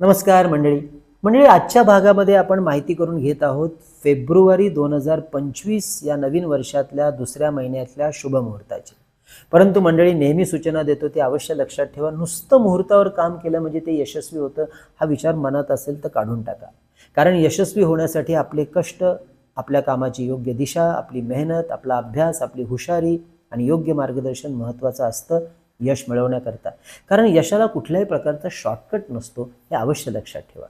नमस्कार मंडळी. मंडळी आजच्या भागामध्ये आपण माहिती करून घेत आहोत फेब्रुवारी दोन हजार पंचवीस या नवीन वर्षातल्या दुसऱ्या महिन्यातल्या शुभ मुहूर्ताची परंतु मंडळी नेहमी सूचना देतो ते अवश्य लक्षात ठेवा. नुसतं मुहूर्तावर काम केलं म्हणजे ते यशस्वी होतं हा विचार मनात असेल तर काढून टाका. कारण यशस्वी होण्यासाठी आपले कष्ट आपल्या कामाची योग्य दिशा आपली मेहनत आपला अभ्यास आपली हुशारी आणि योग्य मार्गदर्शन महत्त्वाचं असतं. यश मिळवण्याकरता. कारण यशाला कुठल्याही प्रकारचा शॉर्टकट नसतो हे अवश्य लक्षात ठेवा.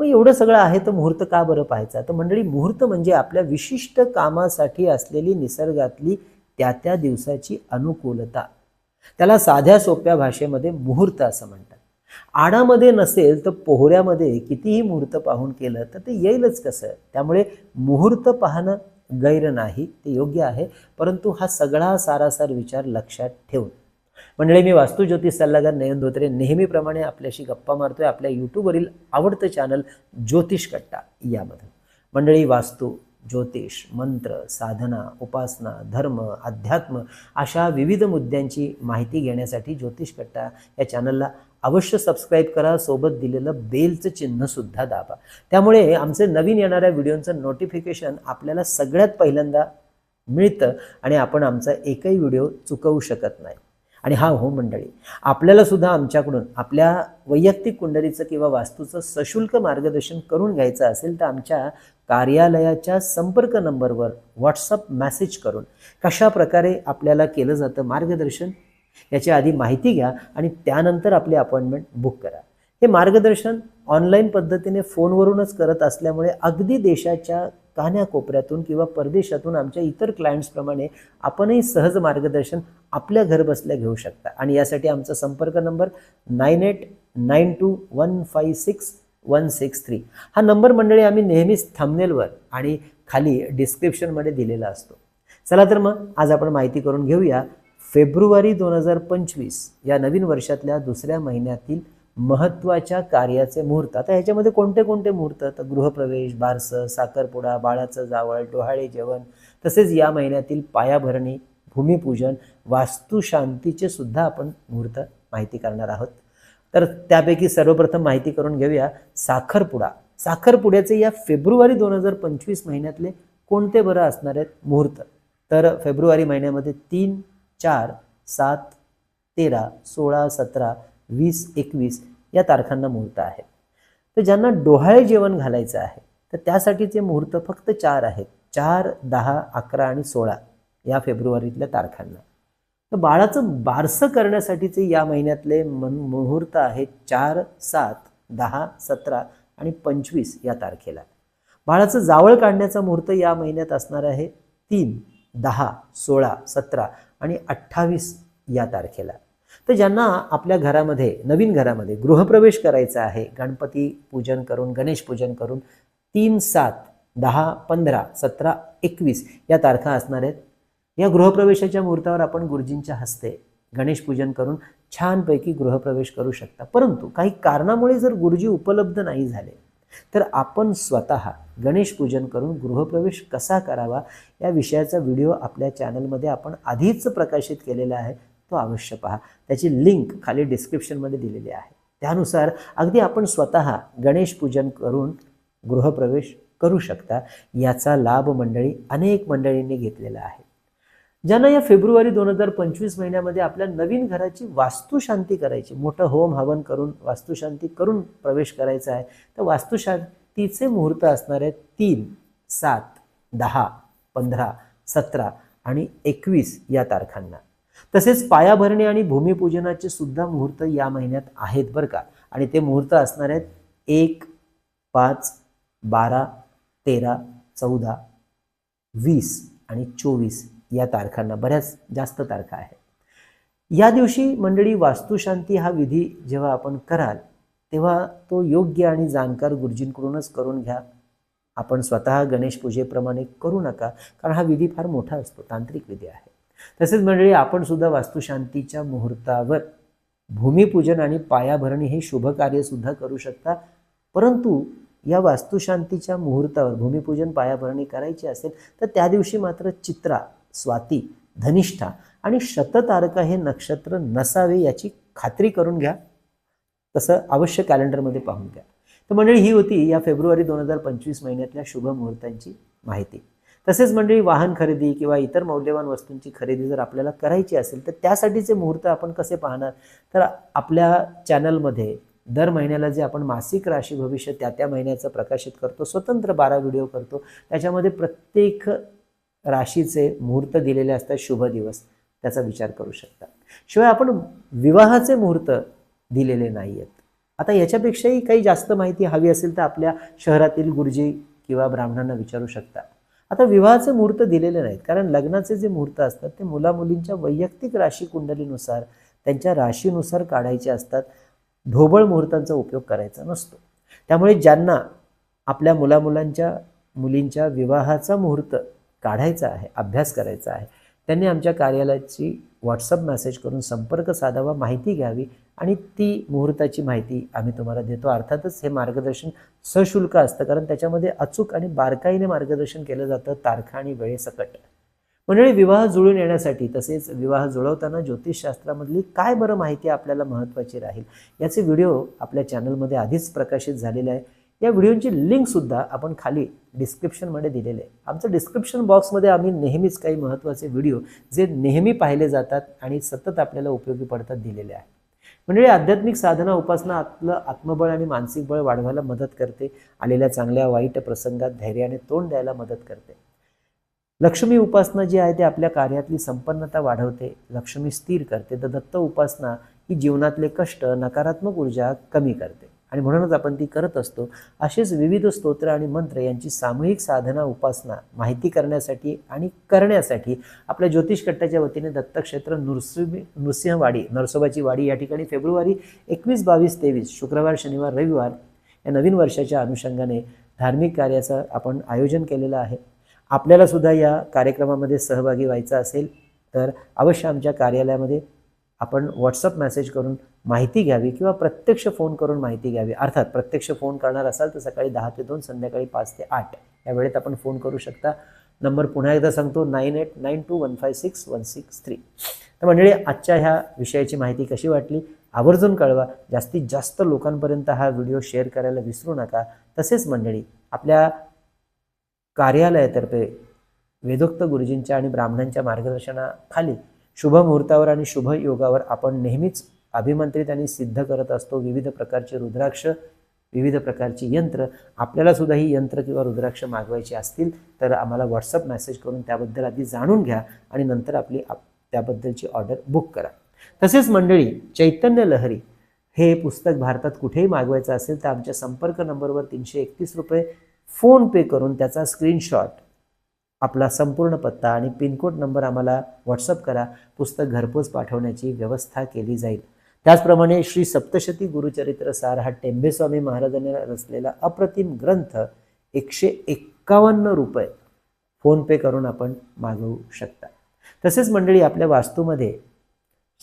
मग एवढं सगळं आहे तर मुहूर्त का बरं पाहायचा? तर मंडळी मुहूर्त म्हणजे आपल्या विशिष्ट कामासाठी असलेली निसर्गातली त्या त्या दिवसाची अनुकूलता. त्याला साध्या सोप्या भाषेमध्ये मुहूर्त असं म्हणतात. आडामध्ये नसेल तर पोहऱ्यामध्ये कितीही मुहूर्त पाहून केलं तर ते येईलच कसं? त्यामुळे मुहूर्त पाहणं गैर नाही ते योग्य आहे. परंतु हा सगळा सारासार विचार लक्षात ठेवून. मंडळी मी वास्तू ज्योतिष सल्लागार नयन धोत्रे. नेहमीप्रमाणे आपल्याशी गप्पा मारतोय. आपल्या यूट्यूबवरील आवडतं चॅनल ज्योतिष कट्टा यामधून. मंडळी वास्तू ज्योतिष मंत्र साधना उपासना धर्म अध्यात्म अशा विविध मुद्द्यांची माहिती घेण्यासाठी ज्योतिष कट्टा या चॅनलला अवश्य सबस्क्राईब करा. सोबत दिलेलं बेलचं चिन्हसुद्धा दाबा. त्यामुळे आमचे नवीन येणाऱ्या व्हिडिओचं नोटिफिकेशन आपल्याला सगळ्यात पहिल्यांदा मिळतं आणि आपण आमचा एकही व्हिडिओ चुकवू शकत नाही. आणि हा हो मंडळी आपल्याला सुद्धा आमच्याकडून आपल्या वैयक्तिक कुंडलीचं किंवा वास्तूचं सशुल्क मार्गदर्शन करून घ्यायचं असेल तर आमच्या कार्यालयाच्या संपर्क नंबरवर व्हॉट्सअप मेसेज करून कशा प्रकारे आपल्याला केलं जातं मार्गदर्शन याची आधी माहिती घ्या आणि त्यानंतर आपली अपॉइंटमेंट बुक करा. हे मार्गदर्शन ऑनलाईन पद्धतीने फोनवरूनच करत असल्यामुळे अगदी देशाच्या कान्याकोपऱ्यातून किंवा परदेशातून आमच्या इतर क्लायंट्सप्रमाणे आपणही सहज मार्गदर्शन आपल्या घरबसल्या घेऊ शकता. आणि यासाठी आमचा संपर्क number nine eight nine two one five six one six three. हा नंबर मंडळी आम्ही नेहमीच थंबनेलवर आणि खाली डिस्क्रिप्शनमध्ये दिलेला असतो. चला तर मग आज आपण माहिती करून घेऊया फेब्रुवारी दोन हजार पंचवीस या नवीन वर्षातल्या दुसऱ्या महिन्यातील महत्त्वाच्या कार्याचे मुहूर्त. आता ह्याच्यामध्ये कोणते कोणते मुहूर्त? तर गृहप्रवेश बारसं साखरपुडा बाळाचं जावळ डोहाळे जेवण तसेच या महिन्यातील पायाभरणी भूमिपूजन वास्तुशांतीचे सुद्धा आपण मुहूर्त माहिती करणार आहोत. तर त्यापैकी सर्वप्रथम माहिती करून घेऊया साखरपुडा. साखरपुड्याचे या फेब्रुवारी दोन हजार पंचवीस महिन्यातले कोणते बरं असणार आहेत मुहूर्त? तर फेब्रुवारी महिन्यामध्ये तीन चार सात तेरा सोळा सतरा वीस एकवीस या तारखांना मुहूर्त आहे. तर ज्यांना डोहाळे जेवण घालायचं आहे तर त्यासाठीचे मुहूर्त फक्त चार आहेत. चार दहा अकरा आणि सोळा या फेब्रुवारीतल्या तारखांना. तर बाळाचं बारसं करण्यासाठीचे या महिन्यातले मन मुहूर्त आहेत चार सात दहा सतरा आणि पंचवीस या तारखेला. बाळाचं जावळ काढण्याचा मुहूर्त या महिन्यात असणार आहे तीन दहा सोळा सतरा आणि अठ्ठावीस या तारखेला. तर ज्यांना आपल्या घरामध्ये नवीन घरामध्ये गृहप्रवेश करायचा आहे गणपती पूजन करून गणेश पूजन करून तीन सात दहा पंधरा सतरा एकवीस या तारखा असणार आहेत. या गृहप्रवेशाच्या मुहूर्तावर आपण गुरुजींच्या हस्ते गणेश पूजन करून छानपैकी गृहप्रवेश करू शकता. परंतु काही कारणामुळे जर गुरुजी उपलब्ध नाही झाले तर आपण स्वतः गणेश पूजन करून गृहप्रवेश कसा करावा या विषयाचा व्हिडिओ आपल्या चॅनलमध्ये आपण आधीच प्रकाशित केलेला आहे. तो अवश्य पहा. त्याची लिंक खाली डिस्क्रिप्शनमध्ये दिलेली आहे. त्यानुसार अगदी आपण स्वतः गणेश पूजन करून गृहप्रवेश करू शकता. याचा लाभ मंडळी अनेक मंडळींनी घेतलेला आहे. ज्यांना या फेब्रुवारी दोन हजार पंचवीस महिन्यामध्ये आपल्या नवीन घराची वास्तुशांती करायची मोठं होम हवन करून वास्तुशांती करून प्रवेश करायचा आहे. तर वास्तुशांतीचे मुहूर्त असणारे तीन सात दहा पंधरा सतरा आणि एकवीस या तारखांना. तसेच पायाभरणी आणि भूमिपूजनाचे सुद्धा मुहूर्त या महिन्यात आहेत बरं का. आणि ते मुहूर्त असणार आहेत एक पाच बारा तेरा चौदा वीस आणि चोवीस या तारखांना बऱ्याच जास्त तारखा आहेत. या दिवशी मंडळी वास्तुशांती हा विधी जेव्हा आपण कराल तेव्हा तो योग्य आणि जाणकार गुरुजींकडूनच करून घ्या. आपण स्वतः गणेश पूजेप्रमाणे करू नका कारण हा विधी फार मोठा असतो तांत्रिक विधी आहे. तसेच मंडळी आपण सुद्धा वास्तुशांतीच्या मुहूर्तावर भूमिपूजन आणि पायाभरणी हे शुभ कार्य सुद्धा करू शकता. परंतु या वास्तुशांतीच्या मुहूर्तावर भूमिपूजन पायाभरणी करायची असेल तर त्या दिवशी मात्र चित्रा स्वाती धनिष्ठा आणि शततारका हे नक्षत्र नसावे याची खात्री करून घ्या. तसं अवश्य कॅलेंडरमध्ये पाहून घ्या. तर मंडळी ही होती या फेब्रुवारी दोन हजार पंचवीस महिन्यातल्या शुभ मुहूर्तांची माहिती. तसेच मंडळी वाहन खरेदी किंवा इतर मौल्यवान वस्तूंची खरेदी जर आपल्याला करायची असेल तर त्यासाठीचे मुहूर्त आपण कसे पाहणार? तर आपल्या चॅनलमध्ये दर महिन्याला जे आपण मासिक राशी भविष्य त्या त्या महिन्याचं प्रकाशित करतो स्वतंत्र बारा व्हिडिओ करतो. त्याच्यामध्ये प्रत्येक राशीचे मुहूर्त दिलेले असतात शुभ दिवस. त्याचा विचार करू शकता. शिवाय आपण विवाहाचे मुहूर्त दिलेले नाही आहेत आता याच्यापेक्षाही काही जास्त माहिती हवी असेल तर आपल्या शहरातील गुरुजी किंवा ब्राह्मणांना विचारू शकता. आता विवाहाचे मुहूर्त दिलेले नाहीत. कारण लग्नाचे जे मुहूर्त असतात ते मुलामुलींच्या वैयक्तिक राशी कुंडलीनुसार त्यांच्या राशीनुसार काढायचे असतात. ढोबळ मुहूर्तांचा उपयोग करायचा नसतो. त्यामुळे ज्यांना आपल्या मुलामुलांच्या मुलींच्या विवाहाचा मुहूर्त काढायचा आहे अभ्यास करायचा आहे त्यांनी आमच्या कार्यालयाची व्हॉट्सअप मेसेज करून संपर्क साधावा माहिती घ्यावी आणि ती मुहूर्ताची माहिती आम्ही तुम्हाला देतो. अर्थातच हे मार्गदर्शन सशुल्क असतं कारण त्याच्यामध्ये अचूक आणि बारकाईने मार्गदर्शन केलं जातं तारखा आणि वेळेसकट मंडळी विवाह जुळून येण्यासाठी तसेच विवाह जुळवताना ज्योतिषशास्त्रामधली काय बरं माहिती आपल्याला महत्त्वाची राहील याचे व्हिडिओ आपल्या चॅनलमध्ये आधीच प्रकाशित झालेले आहे. या व्हिडिओची लिंकसुद्धा आपण खाली डिस्क्रिप्शनमध्ये दिलेले आहे. आमचं डिस्क्रिप्शन बॉक्समध्ये आम्ही नेहमीच काही महत्त्वाचे व्हिडिओ जे नेहमी पाहिले जातात आणि सतत आपल्याला उपयोगी पडतात दिलेले आहे. म्हणजे आध्यात्मिक साधना उपासना आपलं आत्मबळ आणि मानसिक बळ वाढवायला मदत करते. आलेल्या चांगल्या वाईट प्रसंगात धैर्याने तोंड द्यायला मदत करते. लक्ष्मी उपासना जी आहे ते आपल्या कार्यातली संपन्नता वाढवते. लक्ष्मी स्थिर करते. तर दत्त उपासना ही जीवनातले कष्ट नकारात्मक ऊर्जा कमी करते. आणि म्हणूनच आपण ती करत असतो. असेच विविध स्तोत्र आणि मंत्र यांची सामूहिक साधना उपासना माहिती करण्यासाठी आणि करण्यासाठी आपल्या ज्योतिष कट्ट्याच्या वतीने दत्तक्षेत्र नृसिंह नृसिंहवाडी नरसोबाची वाडी या ठिकाणी फेब्रुवारी एकवीस बावीस तेवीस शुक्रवार शनिवार रविवार या नवीन वर्षाच्या अनुषंगाने धार्मिक कार्याचं आपण आयोजन केलेलं आहे. आपल्याला सुद्धा या कार्यक्रमामध्ये सहभागी व्हायचं असेल तर अवश्य आमच्या कार्यालयामध्ये आपण व्हॉट्सअप मेसेज करून माहिती घ्यावी किंवा प्रत्यक्ष फोन करून माहिती घ्यावी. अर्थात प्रत्यक्ष फोन करणार असाल तर सकाळी दहा ते दोन संध्याकाळी पाच ते आठ. या वेळेत आपण फोन करू शकता. नंबर पुन्हा एकदा सांगतो nine eight nine two one five six one six three तर मंडळी आजच्या ह्या विषयाची माहिती कशी वाटली? आवर्जून कळवा. जास्तीत जास्त लोकांपर्यंत हा व्हिडिओ शेअर करायला विसरू नका. तसेच मंडळी आपल्या कार्यालयातर्फे वेदोक्त गुरुजींच्या आणि ब्राह्मणांच्या मार्गदर्शनाखाली शुभ मुहूर्तावर आणि शुभ योगावर आपण नेहमीच अभिमंत्रित आणि सिद्ध करत असतो. विविध प्रकारचे रुद्राक्ष विविध प्रकारची यंत्र आपल्याला सुद्धा ही यंत्र किंवा रुद्राक्ष मागवायची असतील तर आम्हाला व्हॉट्सअप मेसेज करून त्याबद्दल आधी जाणून घ्या आणि नंतर आपली आप त्याबद्दलची ऑर्डर बुक करा. तसेच मंडळी चैतन्य लहरी हे पुस्तक भारतात कुठेही मागवायचं असेल तर आमच्या संपर्क नंबरवर तीनशे एकतीस रुपये फोनपे करून त्याचा स्क्रीनशॉट आपला संपूर्ण पत्ता आणि पिनकोड नंबर आम्हाला व्हॉट्सअप करा. पुस्तक घरपोच पाठवण्याची व्यवस्था केली जाईल. त्याचप्रमाणे श्री सप्तशती गुरुचरित्र सार हा टेंबेस्वामी महाराजांनी रचलेला अप्रतिम ग्रंथ एकशे एक्कावन्न रुपये. फोनपे करून आपण मागवू शकता. तसेच मंडळी आपल्या वास्तूमध्ये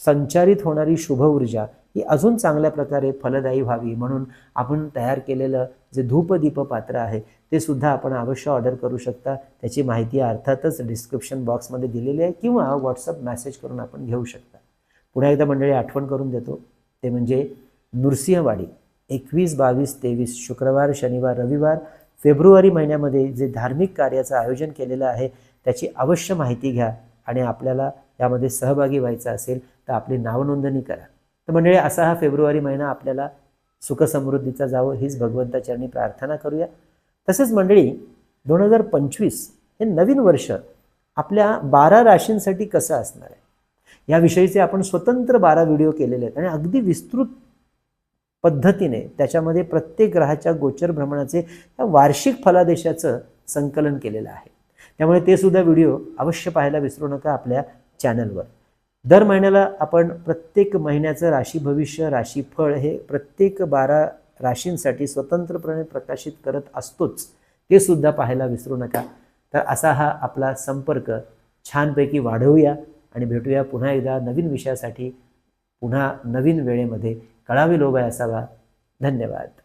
संचारित होणारी शुभ ऊर्जा ही अजून चांगल्या प्रकारे फलदायी व्हावी म्हणून आपण तयार केलेलं जे धूपदीप पात्र आहे ते सुद्धा आपण अवश्य ऑर्डर करू शकता. त्याची माहिती अर्थातच डिस्क्रिप्शन बॉक्समध्ये दिलेली आहे किंवा व्हॉट्सअप मेसेज करून आपण घेऊ शकता. पुन्हा एकदा मंडळी आठवण करून देतो ते म्हणजे नृसिंहवाडी एकवीस बावीस तेवीस शुक्रवार शनिवार रविवार फेब्रुवारी महिन्यामध्ये जे धार्मिक कार्याचं आयोजन केलेलं आहे त्याची अवश्य माहिती घ्या आणि आपल्याला यामध्ये सहभागी व्हायचं असेल तर आपली नावनोंदणी करा. तर मंडळी असा हा फेब्रुवारी महिना आपल्याला सुखसमृद्धीचा जावं हीच भगवंताचरणी प्रार्थना करूया. तसेच मंडळी दोन हजार पंचवीस हे नवीन वर्ष आपल्या बारा राशींसाठी कसं असणार आहे? याविषयीचे आपण स्वतंत्र बारा व्हिडिओ केलेले आहेत आणि अगदी विस्तृत पद्धतीने त्याच्यामध्ये प्रत्येक ग्रहाच्या गोचर भ्रमणाचे या वार्षिक फलादेशाचं संकलन केलेलं आहे. त्यामुळे ते सुद्धा व्हिडिओ अवश्य पाहायला विसरू नका आपल्या चॅनलवर. दर महिन्याला आपण प्रत्येक महिन्याचं राशी भविष्य राशीफळ हे प्रत्येक बारा राशींसाठी स्वतंत्रपणे प्रकाशित करत असतोच ते सुद्धा पाहायला विसरू नका. तर असा हा आपला संपर्क छानपैकी वाढवूया आणि भेटूया पुन्हा एकदा नवीन विषयासाठी पुन्हा नवीन वेळेमध्ये. कळावी लोबाय असावा. धन्यवाद.